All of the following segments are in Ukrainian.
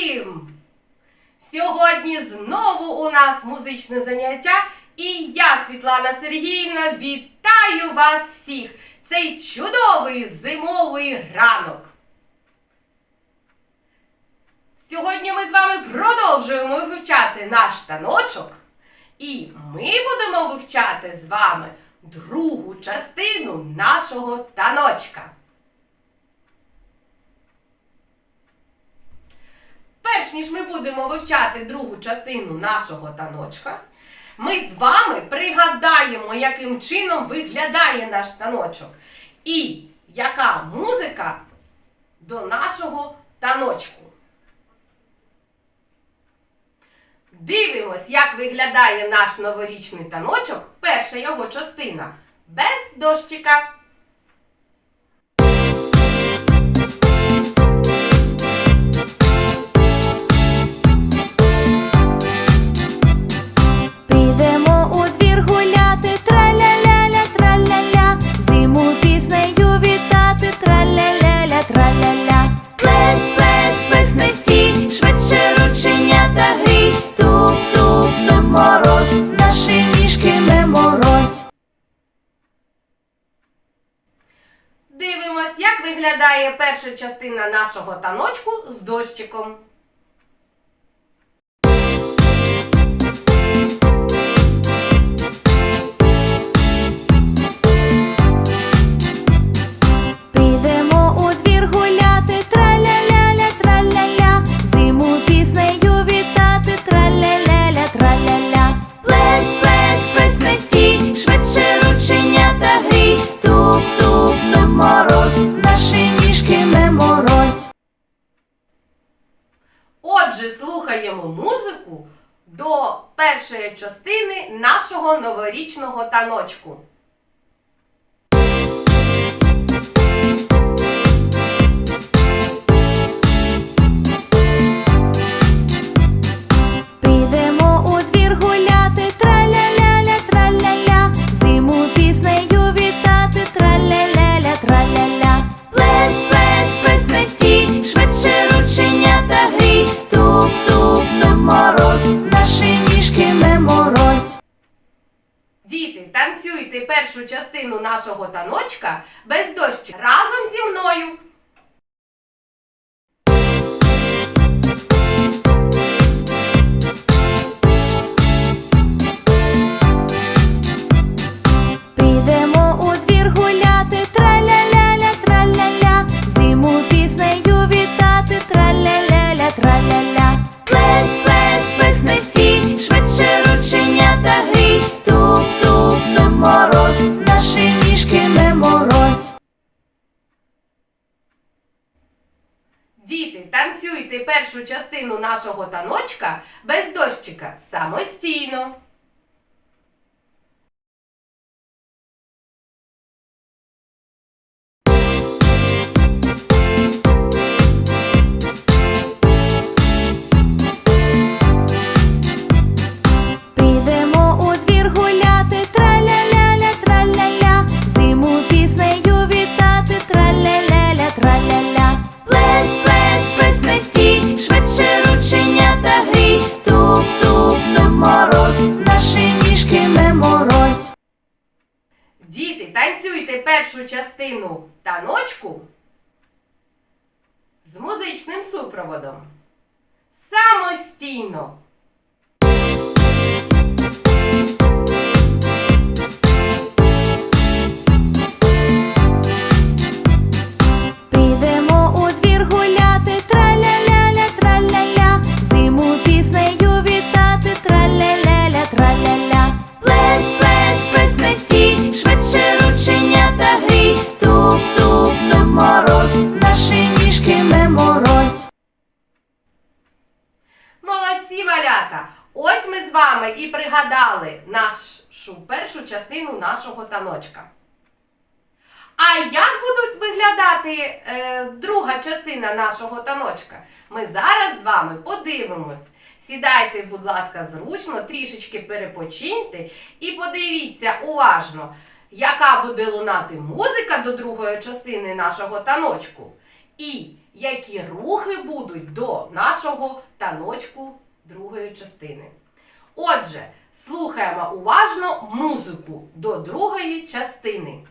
всім. Сьогодні знову у нас музичне заняття, і я, Світлана Сергіївна, вітаю вас всіх! Цей чудовий зимовий ранок. Сьогодні ми з вами продовжуємо вивчати наш таночок, і ми будемо вивчати з вами другу частину нашого таночка. Перш ніж ми будемо вивчати другу частину нашого таночка, ми з вами пригадаємо, яким чином виглядає наш таночок і яка музика до нашого таночку. Дивимось, як виглядає наш новорічний таночок, перша його частина без дощика. Частина нашого таночку з дощиком. Новорічного таночку. Частину нашого таночка без дощі разом зі мною. Діти, танцюйте першу частину нашого таночка без дощика самостійно. Першу частину таночку з музичним супроводом. Самостійно. Нашу першу частину нашого таночка. А як будуть виглядати е, друга частина нашого таночка? Ми зараз з вами подивимось. Сідайте, будь ласка, зручно, трішечки перепочиньте і подивіться уважно, яка буде лунати музика до другої частини нашого таночку. І які рухи будуть до нашого таночку другої частини. Отже, слухаємо уважно музику до другої частини.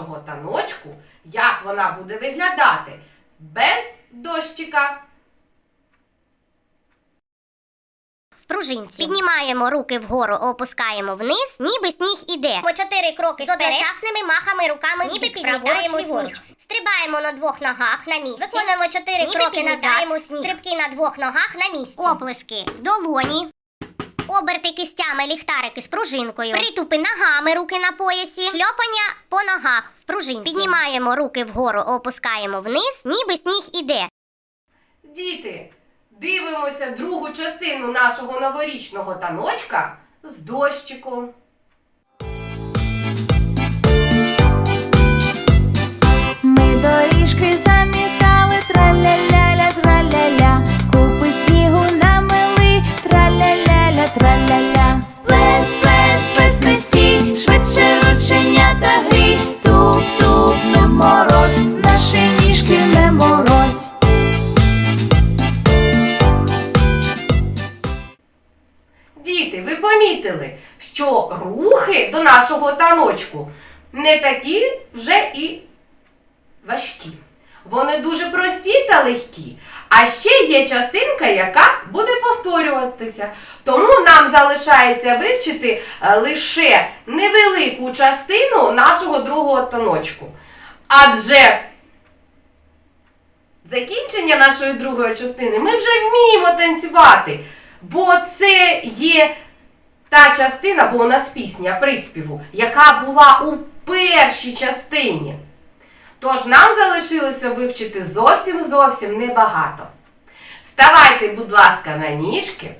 Нашого таночку, як вона буде виглядати без дощика. В пружинці. Піднімаємо руки вгору, опускаємо вниз, ніби сніг іде. По чотири кроки з одночасними махами руками, ніби підмітаємо сніг. Стрибаємо на двох ногах на місці. Виконуємо чотири кроки назад. Стрибки на двох ногах на місці. Оплески в долоні. Оберти кистями ліхтарики з пружинкою. Притупи ногами руки на поясі. Шльопання по ногах в пружинці. Піднімаємо руки вгору, опускаємо вниз, ніби сніг іде. Діти, дивимося другу частину нашого новорічного таночка з дощиком. Рухи до нашого таночку не такі вже і важкі. Вони дуже прості та легкі. А ще є частинка, яка буде повторюватися. Тому нам залишається вивчити е, лише невелику частину нашого другого таночку. Адже закінчення нашої другої частини ми вже вміємо танцювати. Бо це є та частина, бо у нас пісня приспіву, яка була у першій частині. Тож нам залишилося вивчити зовсім зовсім небагато. Ставайте, будь ласка, на ніжки.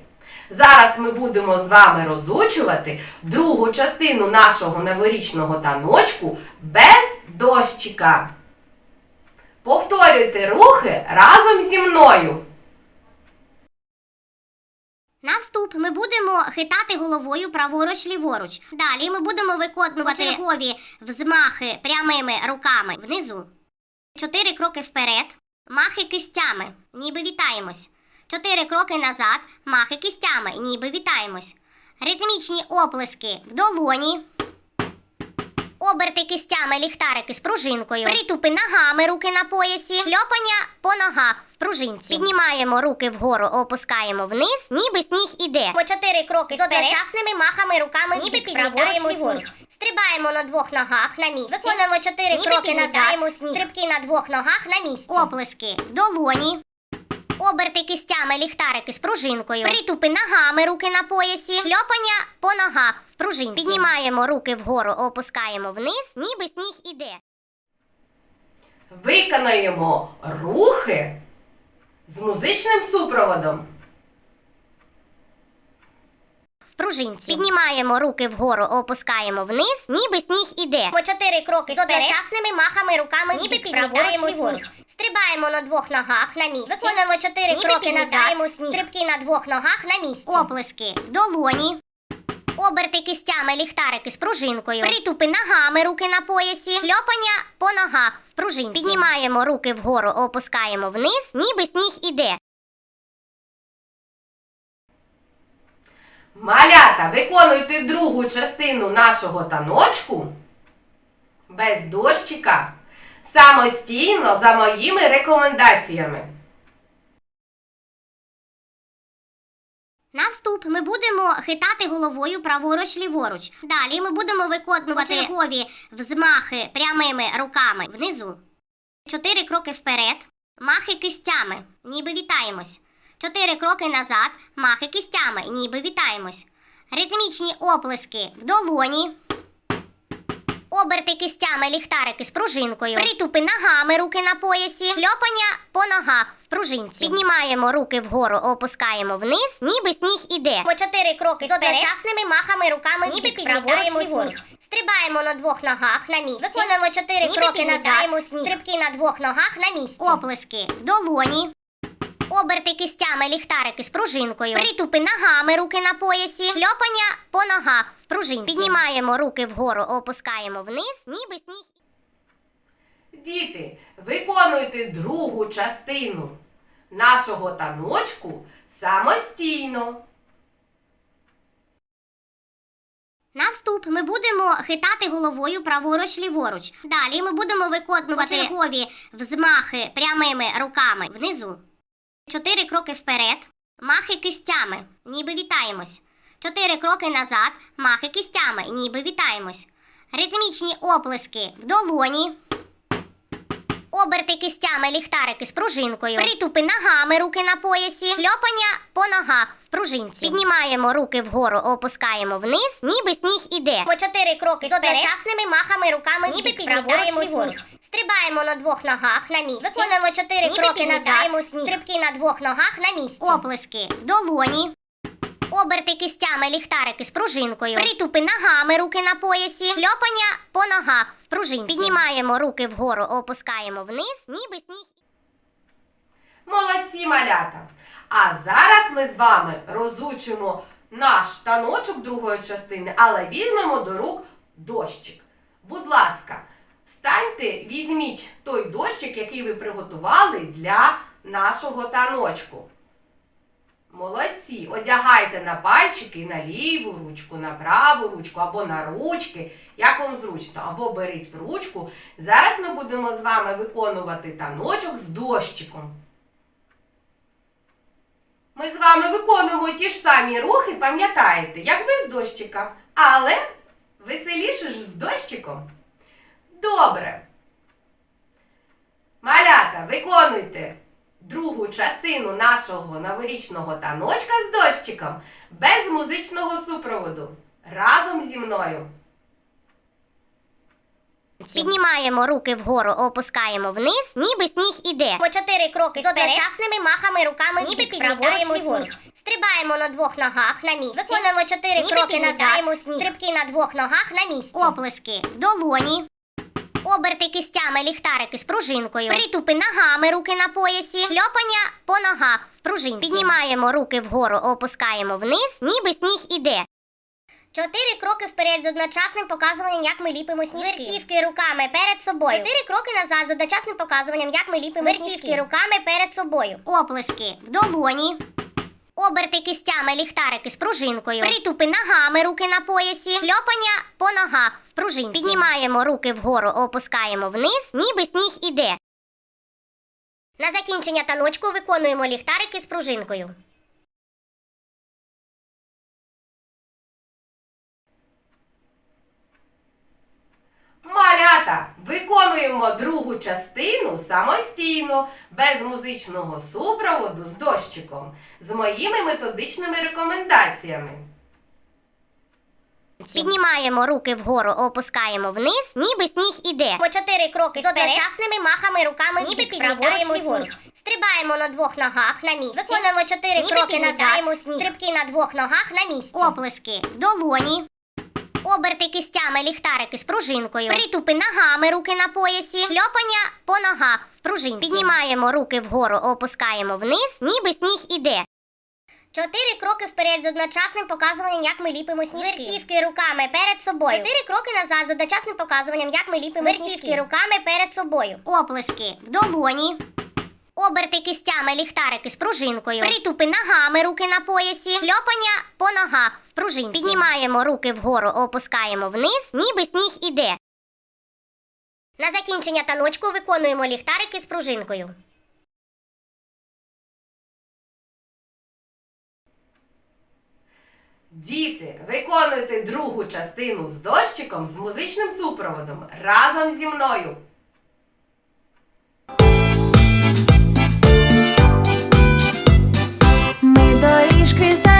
Зараз ми будемо з вами розучувати другу частину нашого новорічного таночку без дощика. Повторюйте рухи разом зі мною. На вступ ми будемо хитати головою праворуч ліворуч. Далі ми будемо виконувати чергові взмахи прямими руками внизу. Чотири кроки вперед, махи кистями, ніби вітаємось. Чотири кроки назад, махи кистями, ніби вітаємось. Ритмічні оплески в долоні. Оберти кистями ліхтарики з пружинкою. Притупи ногами руки на поясі. Шльопання по ногах в пружинці. Піднімаємо руки вгору, опускаємо вниз, ніби сніг іде. По чотири кроки з одночасними махами руками, ніби підмітаємо сніг. Стрибаємо на двох ногах на місці. Виконуємо чотири кроки назад. Стрибки на двох ногах на місці. Оплески в долоні. Оберти кистями ліхтарики з пружинкою. Притупи ногами руки на поясі. Шльопання по ногах в пружинці. Піднімаємо руки вгору, опускаємо вниз, ніби сніг іде. Виконаємо рухи з музичним супроводом. В пружинці. Піднімаємо руки вгору, опускаємо вниз, ніби сніг іде. По чотири кроки з одночасними махами руками, ніби підмітаємо сніг. Стрибаємо на двох ногах на місці. Виконуємо чотири кроки назад. Стрибки на двох ногах на місці. Оплески в долоні. Оберти кистями ліхтарики з пружинкою. Притупи ногами руки на поясі. Шльопання по ногах в пружинці. Піднімаємо руки вгору, опускаємо вниз, ніби сніг іде. Малята, виконуйте другу частину нашого таночку без дощика самостійно за моїми рекомендаціями. На вступ ми будемо хитати головою праворуч ліворуч. Далі ми будемо виконувати чергові взмахи прямими руками внизу. Чотири кроки вперед, махи кистями, ніби вітаємось. Чотири кроки назад, махи кистями, ніби вітаємось. Ритмічні оплески в долоні. Оберти кистями ліхтарики з пружинкою. Притупи ногами руки на поясі. Шльопання по ногах в пружинці. Піднімаємо руки вгору, опускаємо вниз, ніби сніг іде. По чотири кроки з одночасними махами руками ніби піднімаємо сніг. Стрибаємо на двох ногах на місці. Виконуємо чотири кроки назад. Сніг. Стрибки на двох ногах на місці. Оплески в долоні. Оберти кистями ліхтарики з пружинкою. Притупи ногами руки на поясі. Шльопання по ногах в пружинці. Піднімаємо руки вгору, опускаємо вниз, ніби сніг. Діти, виконуйте другу частину нашого таночку самостійно. Наступ ми будемо хитати головою праворуч ліворуч. Далі ми будемо виконувати чергові взмахи прямими руками внизу. Чотири кроки вперед, махи кистями, ніби вітаємось. Чотири кроки назад, махи кистями, ніби вітаємось. Ритмічні оплески в долоні. Оберти кистями ліхтарики з пружинкою. Притупи ногами руки на поясі. Шльопання по ногах в пружинці. Піднімаємо руки вгору, опускаємо вниз, ніби сніг іде. По чотири кроки з одночасними махами руками, ніби піднімаємо сніг. Стрибаємо на двох ногах на місці. Виконуємо чотири кроки назад. Сніг. Стрибки на двох ногах на місці. Оплески в долоні. Оберти кистями ліхтарики з пружинкою. Притупи ногами руки на поясі. Шльопання по ногах в пружинці. Піднімаємо руки вгору, опускаємо вниз, ніби сніг. Молодці малята! А зараз ми з вами розучимо наш таночок другої частини, але візьмемо до рук дощик. Будь ласка, встаньте, візьміть той дощик, який ви приготували для нашого таночку. Молодці! Одягайте на пальчики на ліву ручку, на праву ручку або на ручки, як вам зручно, або беріть в ручку. Зараз ми будемо з вами виконувати таночок з дощиком. Ми з вами виконуємо ті ж самі рухи, пам'ятаєте, як без дощика, але веселіше ж з дощиком. Добре. Малята, виконуйте другу частину нашого новорічного таночка з дощиком без музичного супроводу. Разом зі мною. Піднімаємо руки вгору, опускаємо вниз, ніби сніг іде. По чотири кроки з одночасними махами руками, ніби піднімаємо сніг. Стрибаємо на двох ногах на місці. Виконуємо чотири кроки назад. Сніг. Стрибки на двох ногах на місці. Оплески в долоні. Оберти кистями ліхтарики з пружинкою. Притупи ногами руки на поясі. Шльопання по ногах в пружинці. Піднімаємо руки вгору, опускаємо вниз, ніби сніг іде. Чотири кроки вперед з одночасним показуванням, як ми ліпимо сніжки. Вертівки руками перед собою. Чотири кроки назад з одночасним показуванням, як ми ліпимо Вертівки сніжки. руками перед собою. Оплески в долоні. Оберти кистями ліхтарики з пружинкою. Притупи ногами руки на поясі. Шльопання по ногах в пружинці. Піднімаємо руки вгору, опускаємо вниз, ніби сніг іде. На закінчення таночку виконуємо ліхтарики з пружинкою. Малята, виконуємо другу частину самостійно, без музичного супроводу з дощиком, з моїми методичними рекомендаціями. Піднімаємо руки вгору, опускаємо вниз, ніби сніг іде. По чотири кроки з одночасними махами руками, ніби піднімаємо сніг. Стрибаємо на двох ногах на місці. Виконуємо чотири кроки назад. Сніг. Стрибки на двох ногах на місці. Оплески в долоні. Оберти кистями ліхтарики з пружинкою. Притупи ногами руки на поясі. Шльопання по ногах в пружинці. Піднімаємо руки вгору, опускаємо вниз, ніби сніг іде. Чотири кроки вперед з одночасним показуванням, як ми ліпимо сніжки. Вертівки руками перед собою. Чотири кроки назад з одночасним показуванням, як ми ліпимо Вертівки сніжки. руками перед собою. Оплески в долоні. Оберти кистями ліхтарики з пружинкою. Притупи ногами руки на поясі. Шльопання по ногах в пружинці. Піднімаємо руки вгору, опускаємо вниз, ніби сніг іде. На закінчення таночку виконуємо ліхтарики з пружинкою. Діти, виконуйте другу частину з дощиком з музичним супроводом разом зі мною. Доріжки замітали,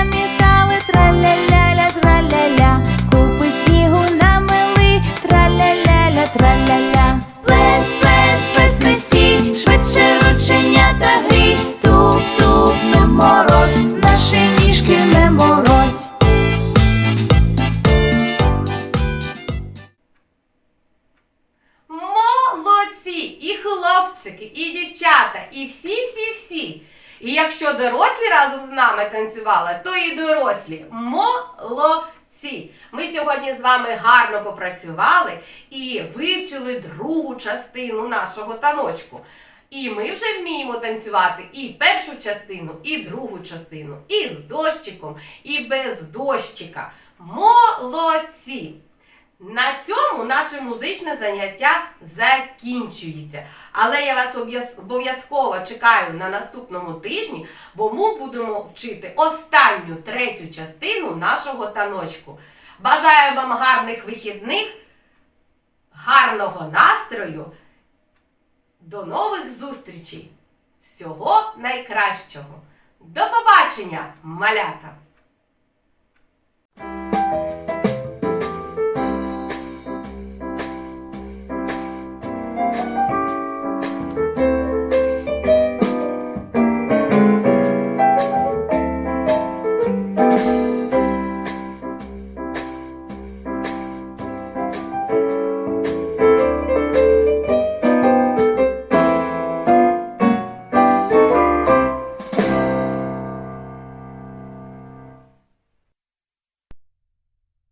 якщо дорослі разом з нами танцювали, то і дорослі молодці. Ми сьогодні з вами гарно попрацювали і вивчили другу частину нашого таночку. І ми вже вміємо танцювати і першу частину, і другу частину, і з дощиком, і без дощика. Молодці! На цьому наше музичне заняття закінчується. Але я вас обов'язково чекаю на наступному тижні, бо ми будемо вчити останню третю частину нашого таночку. Бажаю вам гарних вихідних, гарного настрою. До нових зустрічей! Всього найкращого! До побачення, малята!